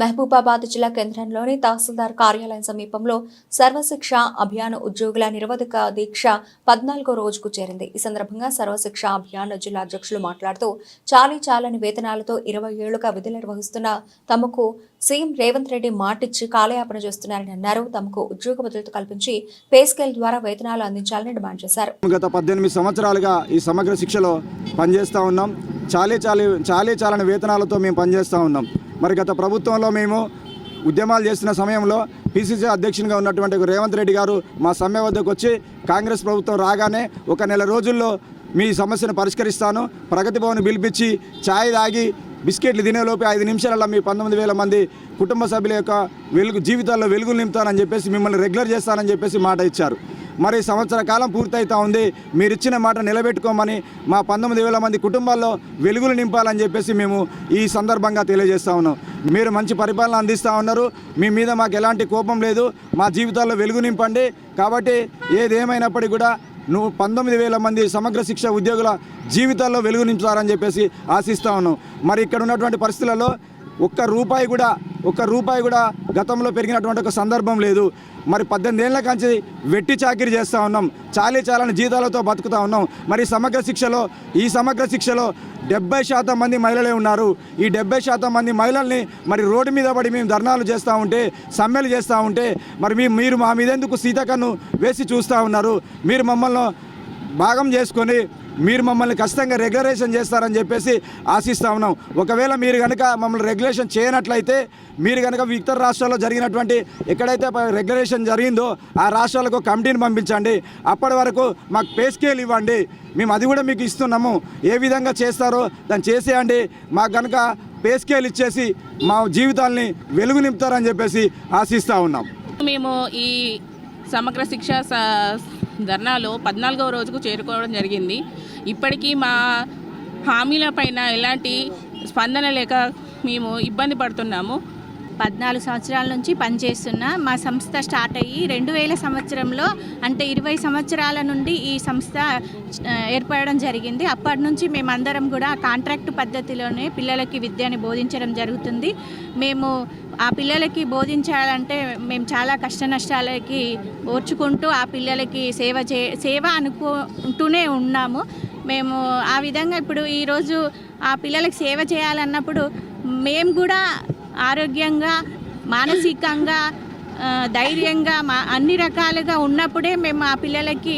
మహబూబాబాద్ జిల్లా కేంద్రంలోని తహసీల్దార్ కార్యాలయం సమీపంలో సర్వశిక్ష అభియాన్ ఉద్యోగుల నిరవధిక దీక్ష పద్నాలుగో రోజుకు చేరింది. ఈ సందర్భంగా సర్వశిక్ష అభియాన్ జిల్లా అధ్యక్షులు మాట్లాడుతూ చాలీ చాలని వేతనాలతో ఇరవై ఏళ్ళుగా విధులు నిర్వహిస్తున్న తమకు సీఎం రేవంత్ రెడ్డి మాటిచ్చి కాలయాపన చేస్తున్నారని అన్నారు. తమకు ఉద్యోగ భద్రత కల్పించి పే స్కేల్ ద్వారా వేతనాలు అందించాలని డిమాండ్ చేశారు. గత పద్దెనిమిది సంవత్సరాలుగా ఈ సమగ్ర శిక్షలో పనిచేస్తూ ఉన్నాం. చాలీ చాలీ చాలీ చాలని వేతనాలతో మేము పనిచేస్తూ ఉన్నాం. మరి గత ప్రభుత్వంలో మేము ఉద్యమాలు చేస్తున్న సమయంలో పిసిసి అధ్యక్షునిగా ఉన్నటువంటి రేవంత్ రెడ్డి గారు మా సమ్మె వద్దకు వచ్చి కాంగ్రెస్ ప్రభుత్వం రాగానే ఒక నెల రోజుల్లో మీ సమస్యను పరిష్కరిస్తాను ప్రగతి భవన్ పిలిపించి ఛాయ్ తాగి బిస్కెట్లు తినేలోపు ఐదు నిమిషాలలో మీ పంతొమ్మిది వేల మంది కుటుంబ సభ్యుల యొక్క వెలుగు జీవితాల్లో వెలుగులు నింపుతానని చెప్పేసి మిమ్మల్ని రెగ్యులర్ చేస్తానని చెప్పేసి మాట ఇచ్చారు. మరి సంవత్సర కాలం పూర్తయితా ఉంది. మీరు ఇచ్చిన మాట నిలబెట్టుకోమని మా పంతొమ్మిది వేల మంది కుటుంబాల్లో వెలుగులు నింపాలని చెప్పేసి మేము ఈ సందర్భంగా తెలియజేస్తా ఉన్నాం. మీరు మంచి పరిపాలన అందిస్తూ ఉన్నారు. మీ మీద మాకు ఎలాంటి కోపం లేదు. మా జీవితాల్లో వెలుగు నింపండి. కాబట్టి ఏదేమైనప్పటికీ కూడా నువ్వు పంతొమ్మిది వేల మంది సమగ్ర శిక్ష ఉద్యోగుల జీవితాల్లో వెలుగు నింపుతారని చెప్పేసి ఆశిస్తూ ఉన్నాం. మరి ఇక్కడ ఉన్నటువంటి పరిస్థితులలో ఒక్క రూపాయి కూడా ఒక్క రూపాయి కూడా గతంలో పెరిగినటువంటి ఒక సందర్భం లేదు. మరి పద్దెనిమిది ఏళ్ళ కాంచి వెట్టి చాకిరి చేస్తూ ఉన్నాం. చాలీ చాలని జీతాలతో బతుకుతూ ఉన్నాం. మరి సమగ్ర శిక్షలో ఈ సమగ్ర శిక్షలో డెబ్బై శాతం మంది మహిళలే ఉన్నారు. ఈ డెబ్బై శాతం మంది మహిళల్ని మరి రోడ్డు మీద పడి మేము ధర్నాలు చేస్తూ ఉంటే సమ్మెలు చేస్తూ ఉంటే మరి మీ మీరు మా మీద ఎందుకు సీతకన్ను వేసి చూస్తూ ఉన్నారు? మీరు మమ్మల్ని భాగం చేసుకొని మీరు మమ్మల్ని ఖచ్చితంగా రెగ్యులరేషన్ చేస్తారని చెప్పేసి ఆశిస్తా ఉన్నాం. ఒకవేళ మీరు కనుక మమ్మల్ని రెగ్యులేషన్ చేయనట్లయితే మీరు కనుక ఇతర రాష్ట్రాల్లో జరిగినటువంటి ఎక్కడైతే రెగ్యులేషన్ జరిగిందో ఆ రాష్ట్రాలకు కమిటీని పంపించండి. అప్పటి వరకు మాకు పే స్కేల్ ఇవ్వండి. మేము అది కూడా మీకు ఇస్తున్నాము. ఏ విధంగా చేస్తారో దాన్ని చేసేయండి. మాకు కనుక పే స్కేల్ ఇచ్చేసి మా జీవితాల్ని వెలుగు నింపుతారని చెప్పేసి ఆశిస్తూ ఉన్నాం. మేము ఈ సమగ్ర శిక్ష ధర్నాలో పద్నాలుగవ రోజుకు చేరుకోవడం జరిగింది. ఇప్పటికీ మా హామీల పైన ఎలాంటి స్పందన లేక మేము ఇబ్బంది పడుతున్నాము. పద్నాలుగు సంవత్సరాల నుంచి పనిచేస్తున్నా మా సంస్థ స్టార్ట్ అయ్యి రెండు వేల సంవత్సరంలో అంటే ఇరవై సంవత్సరాల నుండి ఈ సంస్థ ఏర్పడడం జరిగింది. అప్పటి నుంచి మేమందరం కూడా కాంట్రాక్ట్ పద్ధతిలోనే పిల్లలకి విద్యని బోధించడం జరుగుతుంది. మేము ఆ పిల్లలకి బోధించాలంటే మేము చాలా కష్ట నష్టాలకి ఓర్చుకుంటూ ఆ పిల్లలకి సేవ చే సేవ అనుకుంటూనే ఉన్నాము. మేము ఆ విధంగా ఇప్పుడు ఈరోజు ఆ పిల్లలకి సేవ చేయాలన్నప్పుడు మేము కూడా ఆరోగ్యంగా మానసికంగా ధైర్యంగా మా అన్ని రకాలుగా ఉన్నప్పుడే మేము ఆ పిల్లలకి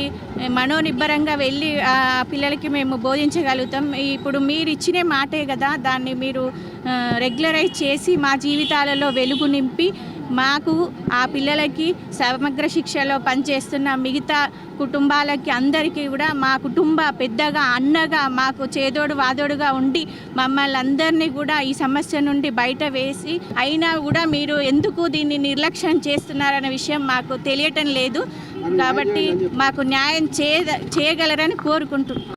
మనోనిబ్బరంగా వెళ్ళి ఆ పిల్లలకి మేము బోధించగలుగుతాం. ఇప్పుడు మీరు ఇచ్చిన మాటే కదా దాన్ని మీరు రెగ్యులరైజ్ చేసి మా జీవితాలలో వెలుగు నింపి మాకు ఆ పిల్లలకి సమగ్ర శిక్షలో పనిచేస్తున్న మిగతా కుటుంబాలకి అందరికీ కూడా మా కుటుంబ పెద్దగా అన్నగా మాకు చేదోడు వాదోడుగా ఉండి మమ్మల్ని అందరినీ కూడా ఈ సమస్య నుండి బయట వేసి అయినా కూడా మీరు ఎందుకు దీన్ని నిర్లక్ష్యం చేస్తున్నారనే విషయం మాకు తెలియటం లేదు. కాబట్టి మాకు న్యాయం చేయ చేయగలరని కోరుకుంటున్నాం.